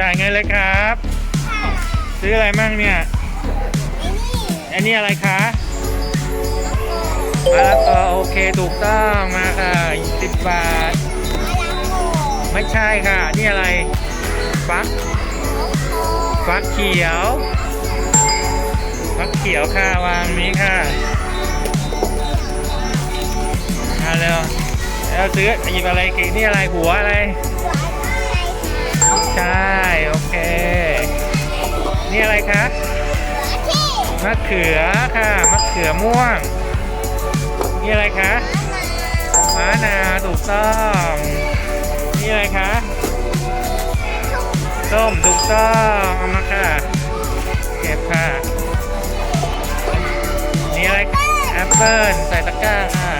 จ่ายเงินเลยครับ ซื้ออะไรมั่งเนี่ยไอ้นี่อันนี้อะไรคะมะละกอโอเคถูกต้องมาค่ะสิบบาทมะละกอไม่ใช่ค่ะ นี่อะไร ฟัก ฟักเขียว ฟักเขียวค่ะวางนี้ค่ะเอาเร็วแล้วซื้อหยิบอะไรกินนี่อะไรหัวอะไร ใช่ โอเค นี่อะไรคะมะเขือค่ะมะเขือม่วง นี่อะไรคะมะนาวมะนาวถูกต้อง นี่อะไรคะส้มถูกต้องเอามาค่ะ เก็บค่ะ นี่อะไรแอปเปิ้ลใส่ตะกร้าค่ะ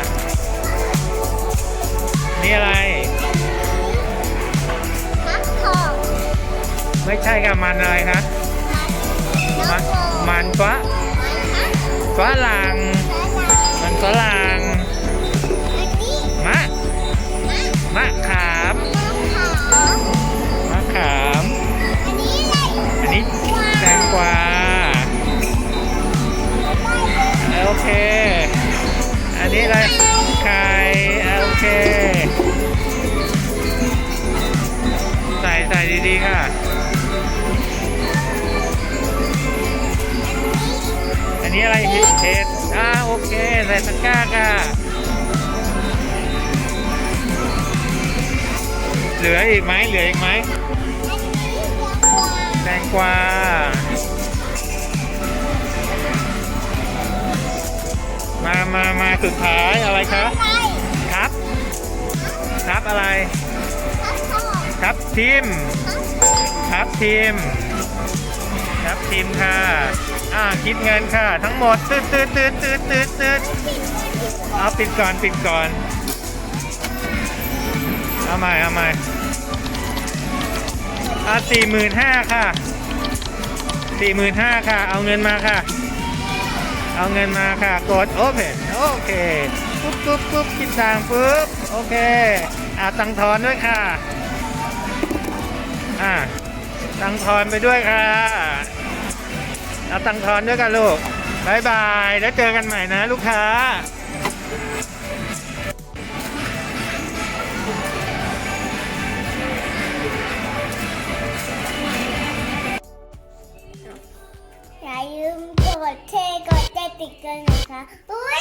ไม่ใช่ค่ะมันอะไรคะมะมันนาวมันฝะมันฝรั่งมะนาวมันฝรั่งอันนี้มะมะมะขามมะขามมะขามอันนี้อะไรอันนี้แตงกวาโอเค นนี้อะไรเห็ดเห็ดอ่าโอเค ใส่ตะกร้าค่ะ เหลืออีกไหมเหลืออีกไหมแตงกวามามามาสุดท้ายอะไรครับ ครับ ครับอะไร ครับทิมครับทิมครับทิมค่ะ อ่าคิดเงินค่ะ ทั้งหมดตืดตืดตืดตืดตืดตืดเอาปิดก่อนปิดก่อนเอาใหม่เอาใหม่อ่าสี่หมื่นห้าค่ะสี่หมื่นห้าค่ะ เอาเงินมาค่ะ เอาเงินมาค่ะ กด Open โอเคปุ๊บปุ๊บปุ๊บคิดตังปุ๊บโอเคอ่าตังทอนด้วยค่ะอ่าตังทอนไปด้วยค่ะ เอาตังค์ทอนด้วยกันลูกบายบาย แล้วเจอกันใหม่นะลูกค้า อย่าลืมกดแชร์กดติดกันนะคะ อุ้ย